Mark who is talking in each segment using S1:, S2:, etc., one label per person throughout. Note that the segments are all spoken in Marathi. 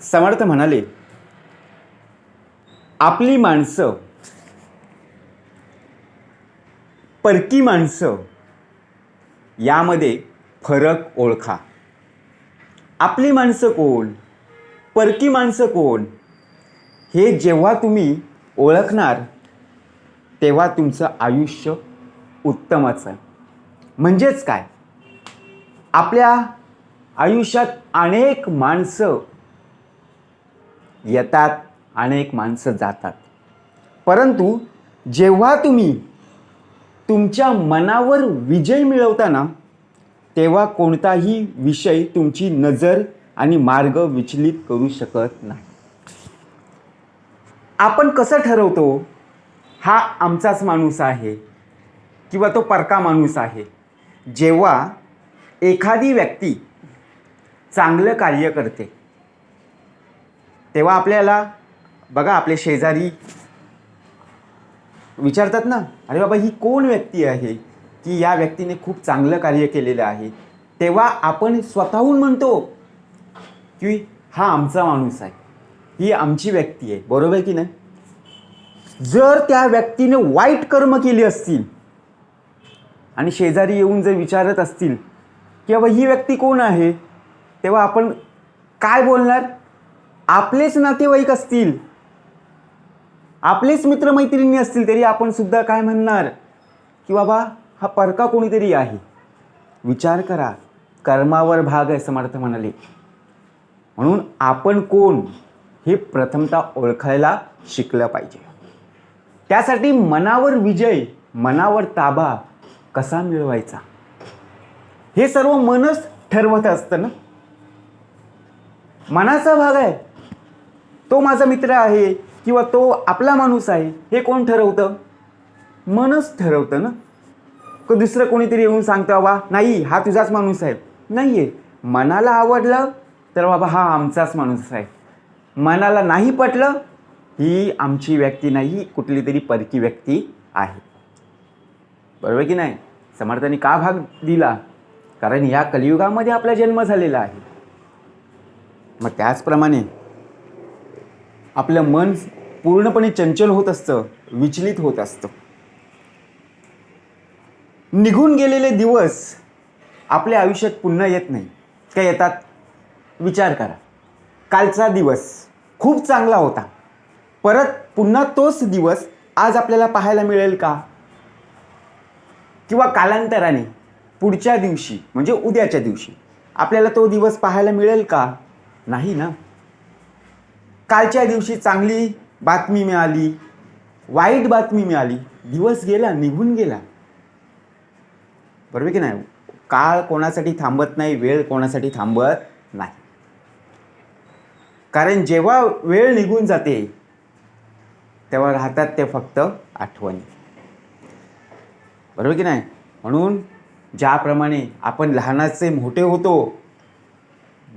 S1: समर्थ म्हणाले आपली माणसं परकी माणसं यामध्ये फरक ओळखा. आपली माणसं कोण? परकी माणसं कोण? हे जेव्हा तुम्ही ओळखणार तेव्हा तुमचं आयुष्य उत्तमच आहे. म्हणजेच काय? आपल्या आयुष्यात अनेक माणसं येतात अनेक माणसं जातात. परंतु जेव्हा तुम्ही तुमच्या मनावर विजय मिळवताना तेव्हा कोणताही विषय तुमची नजर आणि मार्ग विचलित करू शकत नाही. आपण कसं ठरवतो? हा आमचाच माणूस आहे किंवा तो परका माणूस आहे. जेव्हा एखादी व्यक्ती चांगलं कार्य करते तेव्हा आपल्याला बघा आपले शेजारी विचारतात ना अरे बाबा ही कोण व्यक्ती आहे की या व्यक्तीने खूप चांगलं कार्य केलेलं आहे? तेव्हा आपण स्वतःहून म्हणतो की हा आमचा माणूस आहे. ही आमची व्यक्ती आहे. बरोबर आहे की नाही? जर त्या व्यक्तीने वाईट कर्म केली असतील आणि शेजारी येऊन जर विचारत असतील की बाबा ही व्यक्ती कोण आहे? तेव्हा आपण काय बोलणार? आपलेच नातेवाईक असतील आपलेच मित्रमैत्रिणी असतील तरी आपण सुद्धा काय म्हणणार? की बाबा हा परका कोणीतरी आहे. विचार करा. कर्मावर भाग आहे समर्थ म्हणाले. म्हणून आपण कोण हे प्रथमतः ओळखायला शिकलं पाहिजे. त्यासाठी मनावर विजय मनावर ताबा कसा मिळवायचा? हे सर्व मनच ठरवत असतं ना? मनाचा भाग आहे. तो माझा मित्र आहे किंवा तो आपला माणूस आहे हे कोण ठरवतं? मनच ठरवतं ना. का दुसरं कोणीतरी येऊन सांगतं बाबा नाही हा तुझाच माणूस आहे. नाही आहे मनाला आवडलं तर बाबा हा आमचाच माणूस आहे. मनाला नाही पटलं ही आमची व्यक्ती नाही कुठली तरी परकी व्यक्ती आहे. बरोबर की नाही? समर्थांनी का भाग दिला? कारण या कलियुगामध्ये आपला जन्म झालेला आहे. मग त्याचप्रमाणे आपलं मन पूर्णपणे चंचल होत असतं विचलित होत असतं. निघून गेलेले दिवस आपल्या आयुष्यात पुन्हा येत नाही. का येतात? विचार करा. कालचा दिवस खूप चांगला होता. परत पुन्हा तोच दिवस आज आपल्याला पाहायला मिळेल का? किंवा कालांतराने पुढच्या दिवशी म्हणजे उद्याच्या दिवशी आपल्याला तो दिवस पाहायला मिळेल का? नाही ना. कालच्या दिवशी चांगली बातमी मिळाली वाईट बातमी मिळाली दिवस गेला निघून गेला. बरोबर की नाही? काळ कोणासाठी थांबत नाही वेळ कोणासाठी थांबत नाही. कारण जेव्हा वेळ निघून जाते तेव्हा राहतात ते फक्त आठवणी. बरोबर की नाही? म्हणून ज्याप्रमाणे आपण लहानाचे मोठे होतो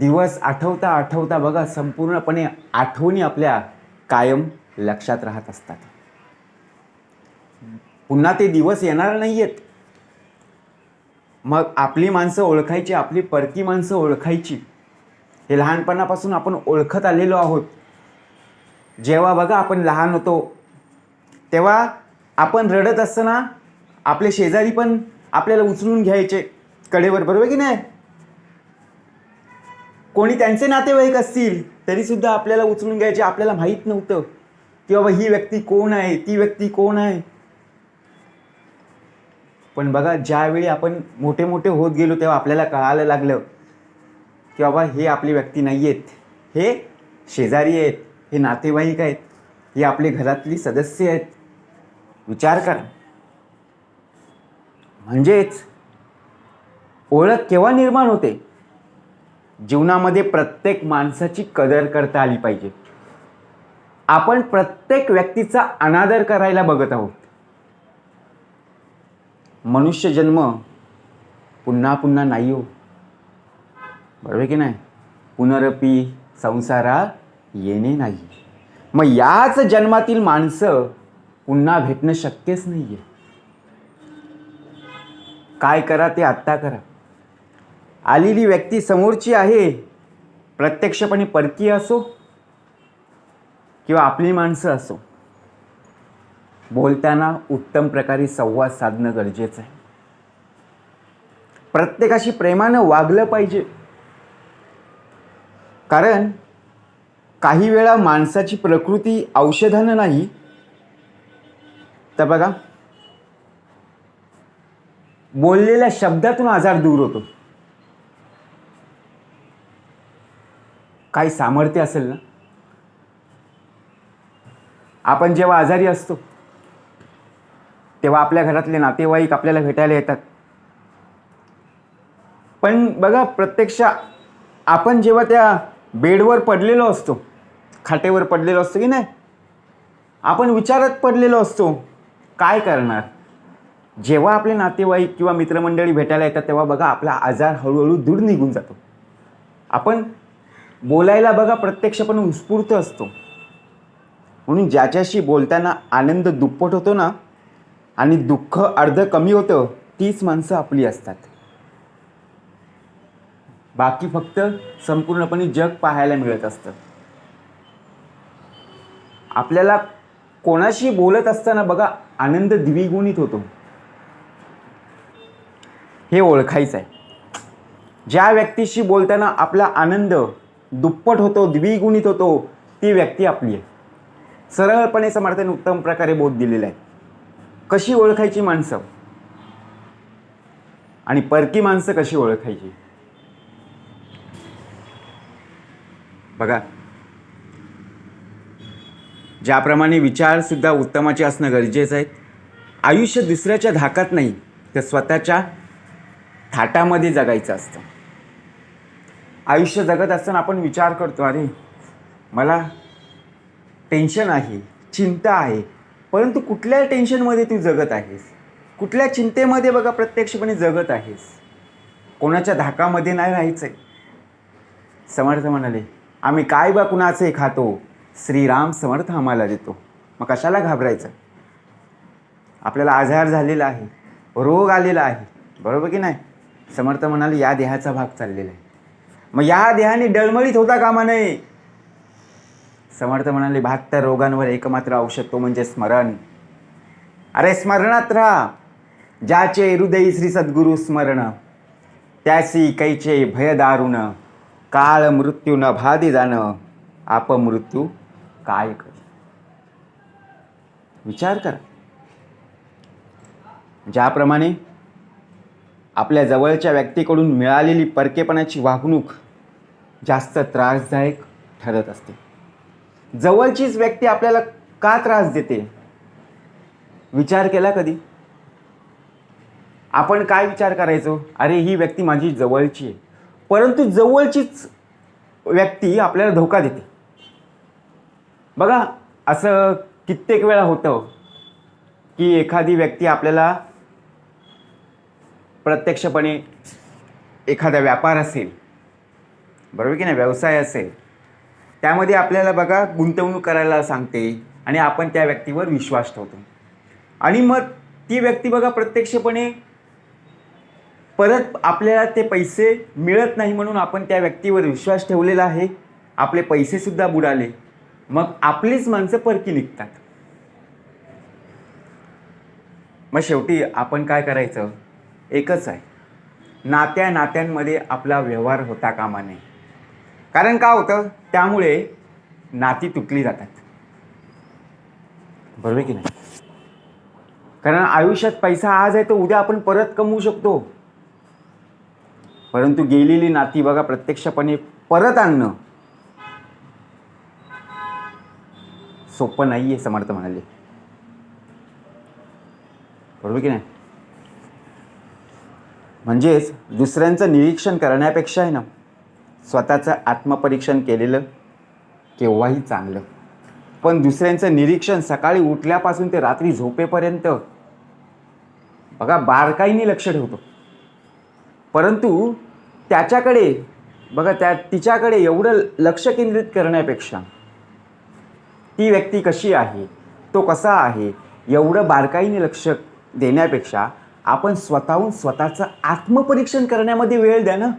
S1: दिवस आठवता आठवता बघा संपूर्णपणे आठवणी आपल्या कायम लक्षात राहत असतात. पुन्हा ते दिवस येणार नाही आहेत मग आपली माणसं ओळखायची आपली परकी माणसं ओळखायची. हे लहानपणापासून आपण ओळखत आलेलो आहोत. जेव्हा बघा आपण लहान होतो तेव्हा आपण रडत असताना आपले शेजारी पण आपल्याला उचलून घ्यायचे. कडेवर बरोबर की नाही? कोणी त्यांचे नातेवाईक असतील तरीसुद्धा आपल्याला उचलून घ्यायचे आपल्याला माहीत नव्हतं. की बाबा ही व्यक्ती कोण आहे? ती व्यक्ती कोण आहे? पण बघा ज्यावेळी आपण मोठे मोठे होत गेलो तेव्हा आपल्याला कळायला लागलं की बाबा हे आपली व्यक्ती नाही आहेत हे शेजारी आहेत हे नातेवाईक आहेत हे आपले घरातली सदस्य आहेत. विचार करा. म्हणजेच ओळख केव्हा निर्माण होते? जीवनामध्ये प्रत्येक माणसाची कदर करता आली पाहिजे. आपण प्रत्येक व्यक्तीचा अनादर करायला बघत आहोत. मनुष्य जन्म पुन्हा पुन्हा नाही हो. बरोबर की नाही? पुनरपी संसारा येणे नाही. मग याच जन्मातील माणसं पुन्हा भेटणं शक्यच नाही आहे काय करा ते आत्ता करा. आलेली व्यक्ती समोरची आहे प्रत्यक्षपणे परकीय असो किंवा आपली माणसं असो बोलताना उत्तम प्रकारे संवाद साधणं गरजेचं आहे. प्रत्येकाशी प्रेमानं वागलं पाहिजे. कारण काही वेळा माणसाची प्रकृती औषधानं नाही. तर बघा बोललेल्या शब्दातून आजार दूर होतो. काही सामर्थ्य असेल ना? आपण जेव्हा आजारी असतो तेव्हा आपल्या घरातले नातेवाईक आपल्याला भेटायला येतात. पण बघा प्रत्यक्ष आपण जेव्हा त्या बेडवर पडलेलो असतो खाटेवर पडलेलो असतो की नाही? आपण विचारात पडलेलो असतो काय करणार? जेव्हा आपले नातेवाईक किंवा मित्रमंडळी भेटायला येतात तेव्हा बघा आपला आजार हळूहळू दूर निघून जातो. आपण बोलायला बघा प्रत्यक्षपणे उत्स्फूर्त असतो. म्हणून ज्याच्याशी बोलताना आनंद दुप्पट होतो ना आणि दुःख अर्ध कमी होतं तीच माणसं आपली असतात. बाकी फक्त संपूर्णपणे जग पाहायला मिळत असतं. आपल्याला कोणाशी बोलत असताना बघा आनंद द्विगुणित होतो. हे ओळखायचं आहे ज्या व्यक्तीशी बोलताना आपला आनंद दुप्पट होतो द्विगुणित होतो ती व्यक्ती आपली आहे. सरळपणे समर्थाने उत्तम प्रकारे बोध दिलेला आहे. कशी ओळखायची माणसं? आणि परकी माणसं कशी ओळखायची? बघा ज्याप्रमाणे विचारसुद्धा उत्तमाचे असणं गरजेचं आहे. आयुष्य दुसऱ्याच्या धाकात नाही तर स्वतःच्या थाटामध्ये जगायचं असतं. आयुष्य जगत असताना आपण विचार करतो अरे मला टेन्शन आहे चिंता आहे परंतु कुठल्या टेन्शनमध्ये तू जगत आहेस? कुठल्या चिंतेमध्ये बघा प्रत्यक्षपणे जगत आहेस? कोणाच्या धाकामध्ये नाही राहायचं आहे समर्थ म्हणाले आम्ही काय बा कुणाचे खातो? श्रीराम समर्थ आम्हाला देतो. मग कशाला घाबरायचं? आपल्याला आजार झालेला आहे रोग आलेला आहे बरोबर की नाही? समर्थ म्हणाले या देहाचा भाग चाललेला आहे. मग या देहाने डळमळीत होता कामा नये. समर्थ म्हणाले बहात्तर रोगांवर एकमात्र औषध तो म्हणजे स्मरण. अरे स्मरणात राहा. ज्याचे हृदयी श्री सद्गुरु स्मरण त्यासी कैचे भय दारुण काळ मृत्यू न भादी जाणं आपमृत्यू काय कर. विचार करा. ज्याप्रमाणे आपल्या जवळच्या व्यक्तीकडून मिळालेली परकेपणाची वागणूक जास्त त्रासदायक ठरत असते. जवळचीच व्यक्ती आपल्याला का त्रास देते? विचार केला कधी? आपण काय विचार करायचो? अरे ही व्यक्ती माझी जवळची आहे. परंतु जवळचीच व्यक्ती आपल्याला धोका देते. बघा असं कित्येक वेळा होतं की एखादी व्यक्ती आपल्याला प्रत्यक्षपणे एखादा व्यापार असेल बरोबर की नाही? व्यवसाय असेल त्यामध्ये आपल्याला बघा गुंतवणूक करायला सांगते आणि आपण त्या व्यक्तीवर विश्वास ठेवतो. आणि मग ती व्यक्ती बघा प्रत्यक्षपणे परत आपल्याला ते पैसे मिळत नाही म्हणून आपण त्या व्यक्तीवर विश्वास ठेवलेला आहे आपले पैसेसुद्धा बुडाले मग आपलीच माणसं परकी निघतात. मग शेवटी आपण काय करायचं? एकच आहे. नात्या नात्यांमध्ये आपला व्यवहार होता कामा नये. कारण का होतं? त्यामुळे नाती तुटली जातात. बरोबर की नाही? कारण आयुष्यात पैसा आज आहे तर उद्या आपण परत कमवू शकतो. परंतु गेलेली नाती बघा प्रत्यक्षपणे परत आणणं. सोपं नाही आहे समर्थ म्हणाले. बरोबर की नाही? म्हणजेच दुसऱ्यांचं निरीक्षण करण्यापेक्षा आहे ना स्वतःचं आत्मपरीक्षण केलेलं केव्हाही चांगलं. पण दुसऱ्यांचं निरीक्षण सकाळी उठल्यापासून ते रात्री झोपेपर्यंत बघा बारकाईने लक्ष ठेवतो. परंतु त्याच्याकडे बघा त्या तिच्याकडे एवढं लक्ष केंद्रित करण्यापेक्षा ती व्यक्ती कशी आहे तो कसा आहे एवढं बारकाईने लक्ष देण्यापेक्षा आपण स्वतःहून स्वतःचं आत्मपरीक्षण करण्यामध्ये वेळ द्या ना.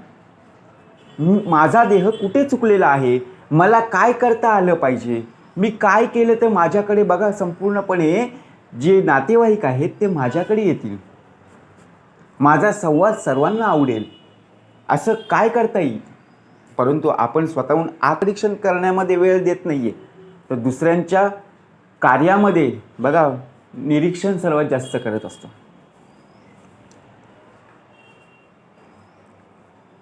S1: माझा देह कुठे चुकलेला आहे? मला काय करता आलं पाहिजे? मी काय केलं तर माझ्याकडे बघा संपूर्णपणे जे नातेवाईक आहेत ते माझ्याकडे येतील. माझा संवाद सर्वांना आवडेल. असं काय करता येईल? परंतु आपण स्वतःहून आत्मपरीक्षण करण्यामध्ये वेळ देत नाही आहे तर दुसऱ्यांच्या कार्यामध्ये बघा निरीक्षण सर्वात जास्त करत असतो.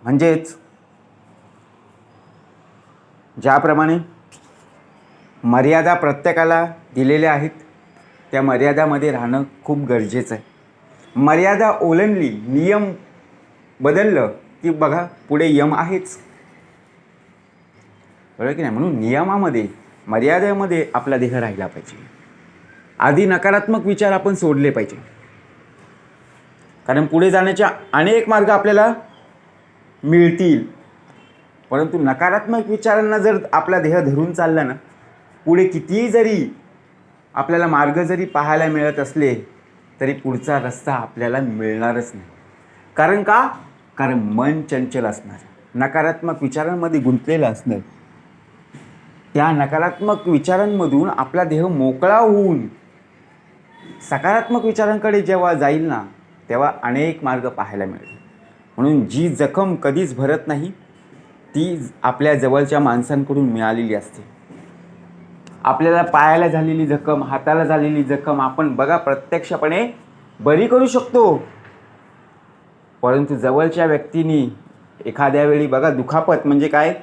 S1: म्हणजेच ज्याप्रमाणे मर्यादा प्रत्येकाला दिलेल्या आहेत त्या मर्यादामध्ये राहणं खूप गरजेचं आहे. मर्यादा ओलांडली नियम बदललं की बघा पुढे यम आहेच. बरोबर की नाही? म्हणून नियमामध्ये मर्यादेमध्ये आपला देह राहिला पाहिजे. आधी नकारात्मक विचार आपण सोडले पाहिजे. कारण पुढे जाण्याच्या अनेक मार्ग आपल्याला मिळतील. परंतु नकारात्मक विचारांना जर आपला देह धरून चालला ना पुढे कितीही जरी आपल्याला मार्ग जरी पाहायला मिळत असले तरी पुढचा रस्ता आपल्याला मिळणारच नाही. कारण का? कारण मन चंचल असणार. नकारात्मक विचारांमध्ये गुंतलेलं असणार. त्या नकारात्मक विचारांमधून आपला देह मोकळा होऊन सकारात्मक विचारांकडे जेव्हा जाईल ना तेव्हा अनेक मार्ग पाहायला मिळतील. म्हणून जी जखम कधीच भरत नाही ती आपल्या जवळच्या माणसांकडून मिळालेली असते. आपल्याला पायाला झालेली जखम हाताला झालेली जखम आपण बघा प्रत्यक्षपणे बरी करू शकतो. परंतु जवळच्या व्यक्तीनी एखाद्या वेळी बघा दुखापत म्हणजे काय?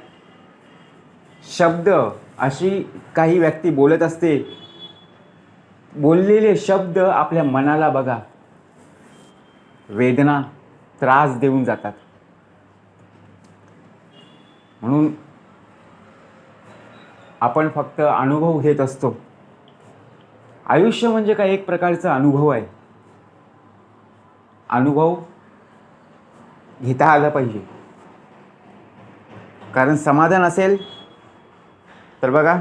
S1: शब्द अशी काही व्यक्ती बोलत असते. बोललेले शब्द आपल्या मनाला बघा. वेदना त्रास देऊन जातात. म्हणून आपण फक्त अनुभव घेत असतो. आयुष्य म्हणजे काय? एक प्रकारचा अनुभव आहे. अनुभव घेता आला पाहिजे. कारण समाधान असेल तर बघा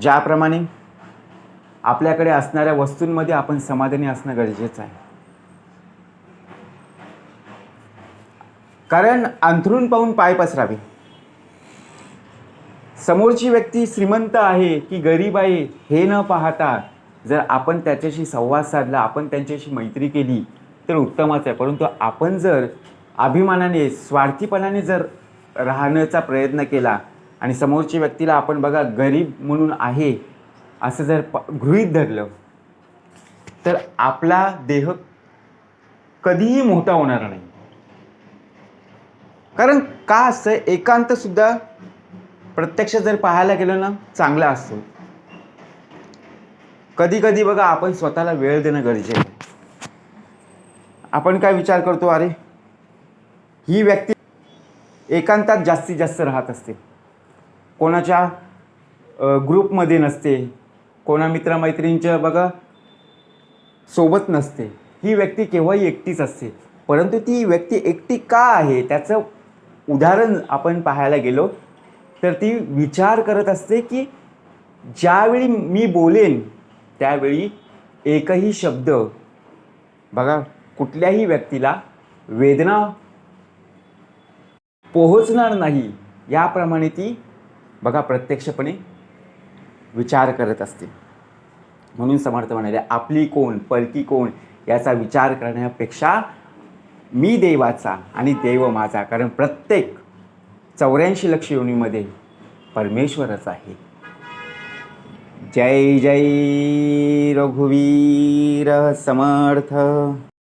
S1: ज्याप्रमाणे आपल्याकडे असणाऱ्या वस्तूंमध्ये आपण समाधानी असणं गरजेचं आहे. कारण अंथरून पाहून पाय पसरावे. समोरची व्यक्ती श्रीमंत आहे की गरीब आहे हे न पाहता जर आपण त्याच्याशी संवाद साधला आपण त्यांच्याशी मैत्री केली तर उत्तमच आहे. परंतु आपण जर अभिमानाने स्वार्थीपणाने जर राहण्याचा प्रयत्न केला आणि समोरच्या व्यक्तीला आपण बघा गरीब म्हणून आहे असं जर प गृहीत धरलं तर आपला देह कधीही मोठा होणार नाही. कारण का असतं एकांत सुद्धा प्रत्यक्ष जर पाहायला गेलं ना चांगला असतो. कधी कधी बघा आपण स्वतःला वेळ देणं गरजेचं आहे. आपण काय विचार करतो अरे ही व्यक्ती एकांतात जास्तीत जास्त राहत असते. कोणाच्या ग्रुपमध्ये नसते. कोणा मित्रमैत्रिणींच्या बघा सोबत नसते. ही व्यक्ती केव्हाही एकटीच असते. परंतु ती व्यक्ती एकटी का आहे? त्याचं उदाहरण आपण पाहायला गेलो तर ती विचार करत असते की ज्यावेळी मी बोलेन त्यावेळी एकही शब्द बघा कुठल्याही व्यक्तीला वेदना पोहोचणार नाही याप्रमाणे ती बघा प्रत्यक्षपणे विचार करत असते. म्हणून समर्थ म्हणाले आपली कोण परकी कोण याचा विचार करण्यापेक्षा मी देवाचा आणि देव माझा कारण प्रत्येक चौऱ्याऐंशी लक्ष योनीमध्ये परमेश्वरच आहे. जय जय रघुवीर समर्थ.